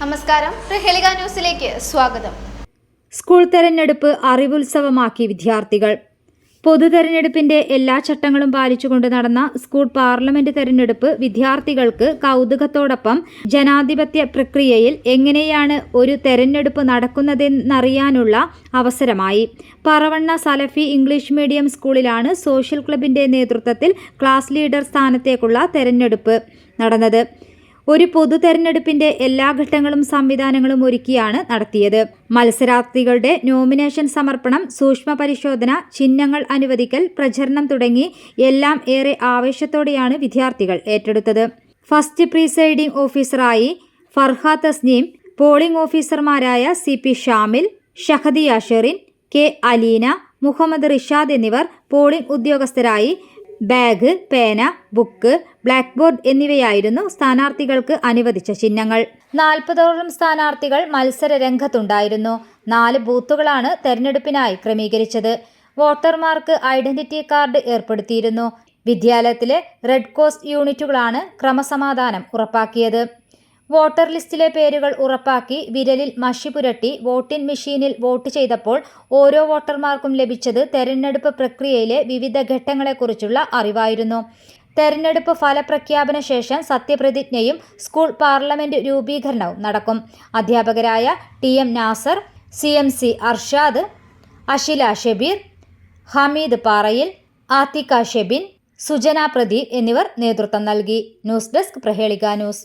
നമസ്കാരം. പ്രഹേളിക ന്യൂസിലേക്ക് സ്വാഗതം. സ്കൂൾ തെരഞ്ഞെടുപ്പ് അറിവുത്സവമാക്കി വിദ്യാർത്ഥികൾ. പൊതു തെരഞ്ഞെടുപ്പിന്റെ എല്ലാ ചട്ടങ്ങളും പാലിച്ചുകൊണ്ട് നടന്ന സ്കൂൾ പാർലമെന്റ് തെരഞ്ഞെടുപ്പ് വിദ്യാർത്ഥികൾക്ക് കൗതുകത്തോടൊപ്പം ജനാധിപത്യ പ്രക്രിയയിൽ എങ്ങനെയാണ് ഒരു തെരഞ്ഞെടുപ്പ് നടക്കുന്നതെന്നറിയാനുള്ള അവസരമായി. പറവണ്ണ സലഫി ഇംഗ്ലീഷ് മീഡിയം സ്കൂളിലാണ് സോഷ്യൽ ക്ലബിന്റെ നേതൃത്വത്തിൽ ക്ലാസ് ലീഡർ സ്ഥാനത്തേക്കുള്ള തെരഞ്ഞെടുപ്പ് നടന്നത്. ഒരു പൊതു തെരഞ്ഞെടുപ്പിന്റെ എല്ലാ ഘട്ടങ്ങളും സംവിധാനങ്ങളും ഒരുക്കിയാണ് നടത്തിയത്. മത്സരാർത്ഥികളുടെ നോമിനേഷൻ സമർപ്പണം സൂക്ഷ്മ പരിശോധന ചിഹ്നങ്ങൾ അനുവദിക്കൽ പ്രചരണം തുടങ്ങി എല്ലാം ഏറെ ആവേശത്തോടെയാണ് വിദ്യാർത്ഥികൾ ഏറ്റെടുത്തത്. ഫസ്റ്റ് പ്രീസൈഡിംഗ് ഓഫീസറായി ഫർഹാ തസ്നീം പോളിംഗ് ഓഫീസർമാരായ C P Shamil Shahadi Ashrin K Aleena Muhammad Rishad എന്നിവർ പോളിംഗ് ഉദ്യോഗസ്ഥരായി ബാഗ് പേന ബുക്ക് ബ്ലാക്ക് ബോർഡ് എന്നിവയായിരുന്നു സ്ഥാനാർത്ഥികൾക്ക് അനുവദിച്ച ചിഹ്നങ്ങൾ. നാൽപ്പതോളം സ്ഥാനാർത്ഥികൾ മത്സര രംഗത്തുണ്ടായിരുന്നു. നാല് ബൂത്തുകളാണ് തെരഞ്ഞെടുപ്പിനായി ക്രമീകരിച്ചത്. വോട്ടർമാർക്ക് ഐഡന്റിറ്റി കാർഡ് ഏർപ്പെടുത്തിയിരുന്നു. വിദ്യാലയത്തിലെ റെഡ് ക്രോസ് യൂണിറ്റുകളാണ് ക്രമസമാധാനം ഉറപ്പാക്കിയത്. വോട്ടർ ലിസ്റ്റിലെ പേരുകൾ ഉറപ്പാക്കി വിരലിൽ മഷി പുരട്ടി വോട്ടിംഗ് മെഷീനിൽ വോട്ട് ചെയ്തപ്പോൾ ഓരോ വോട്ടർമാർക്കും ലഭിച്ചത് തെരഞ്ഞെടുപ്പ് പ്രക്രിയയിലെ വിവിധ ഘട്ടങ്ങളെക്കുറിച്ചുള്ള അറിവായിരുന്നു. തെരഞ്ഞെടുപ്പ് ഫലപ്രഖ്യാപന ശേഷം സത്യപ്രതിജ്ഞയും സ്കൂൾ പാർലമെന്റ് രൂപീകരണവും നടക്കും. അധ്യാപകരായ T M Nasar C M C Arshad Ashila Shebeer Hameed Parayil Athika Shebin Sujana Pradeep എന്നിവർ നേതൃത്വം നൽകി. News desk Prahelika news.